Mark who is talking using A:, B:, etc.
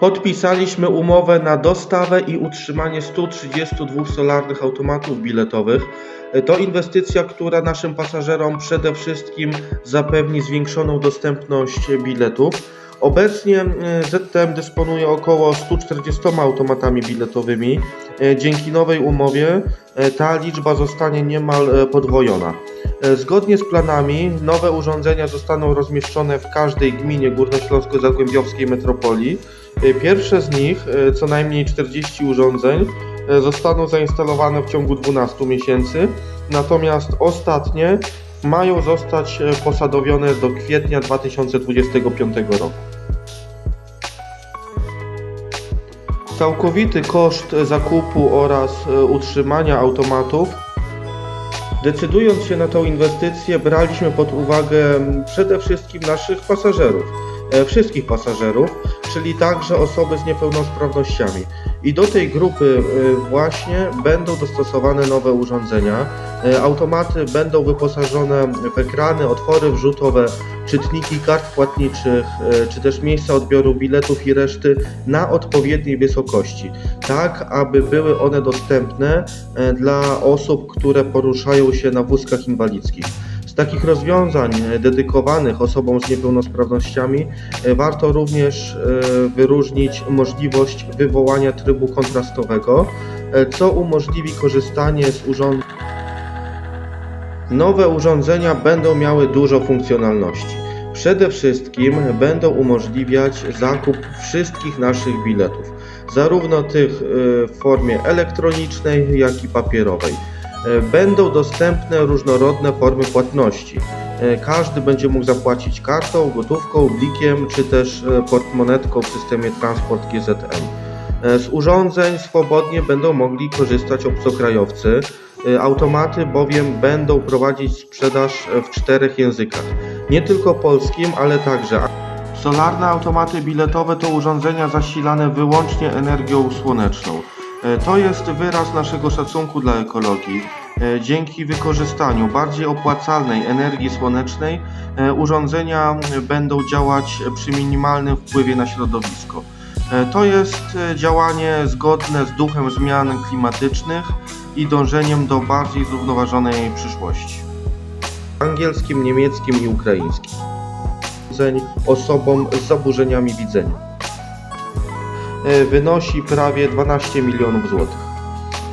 A: Podpisaliśmy umowę na dostawę i utrzymanie 132 solarnych automatów biletowych. To inwestycja, która naszym pasażerom przede wszystkim zapewni zwiększoną dostępność biletów. Obecnie e, ZTM dysponuje około 140 automatami biletowymi. E, Dzięki nowej umowie e, ta liczba zostanie niemal podwojona. E, Zgodnie z planami nowe urządzenia zostaną rozmieszczone w każdej gminie górnośląsko-zagłębiowskiej metropolii. E, Pierwsze z nich, e, co najmniej 40 urządzeń, zostaną zainstalowane w ciągu 12 miesięcy, natomiast ostatnie mają zostać posadowione do kwietnia 2025 roku. Całkowity koszt zakupu oraz utrzymania automatów Decydując się na tą inwestycję, braliśmy pod uwagę przede wszystkim naszych pasażerów, e, wszystkich pasażerów, czyli także osoby z niepełnosprawnościami. I do tej grupy e, właśnie będą dostosowane nowe urządzenia. E, Automaty będą wyposażone w ekrany, otwory wrzutowe, czytniki kart płatniczych, e, czy też miejsca odbioru biletów i reszty na odpowiedniej wysokości, tak aby były one dostępne dla osób, które poruszają się na wózkach inwalidzkich. Takich rozwiązań e, dedykowanych osobom z niepełnosprawnościami e, warto również e, wyróżnić możliwość wywołania trybu kontrastowego, co umożliwi korzystanie z urządzeń. Nowe urządzenia będą miały dużo funkcjonalności. Przede wszystkim będą umożliwiać zakup wszystkich naszych biletów, zarówno tych w formie elektronicznej, jak i papierowej. E, Będą dostępne różnorodne formy płatności. E, Każdy będzie mógł zapłacić kartą, gotówką, blikiem czy też e, portmonetką w systemie Transport GZM. Z urządzeń swobodnie będą mogli korzystać obcokrajowcy. Automaty bowiem będą prowadzić sprzedaż w czterech językach. Nie tylko polskim, ale także Solarne automaty biletowe to urządzenia zasilane wyłącznie energią słoneczną. E, To jest wyraz naszego szacunku dla ekologii. E, Dzięki wykorzystaniu bardziej opłacalnej energii słonecznej e, urządzenia będą działać przy minimalnym wpływie na środowisko. To jest działanie zgodne z duchem zmian klimatycznych i dążeniem do bardziej zrównoważonej przyszłości. Angielskim, niemieckim i ukraińskim osobom z zaburzeniami widzenia. E, Wynosi prawie 12 milionów złotych.